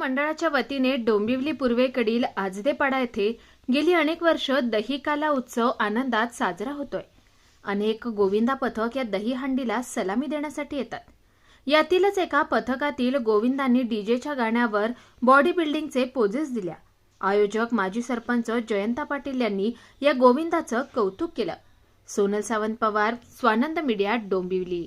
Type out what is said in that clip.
मंडळाच्या वतीने डोंबिवली पूर्वेकडील आजदेपाडा येथे गेली अनेक वर्ष दहीकाला उत्सव आनंदात साजरा होतोय. अनेक गोविंदा पथक या दहीहंडीला सलामी देण्यासाठी येतात. यातीलच एका पथकातील गोविंदांनी डीजेच्या गाण्यावर बॉडी बिल्डिंगचे पोजेस दिल्या. आयोजक माजी सरपंच जयंता पाटील यांनी या गोविंदाचं कौतुक केलं. Sonal Sawant Pawar Swanand media Dombivli.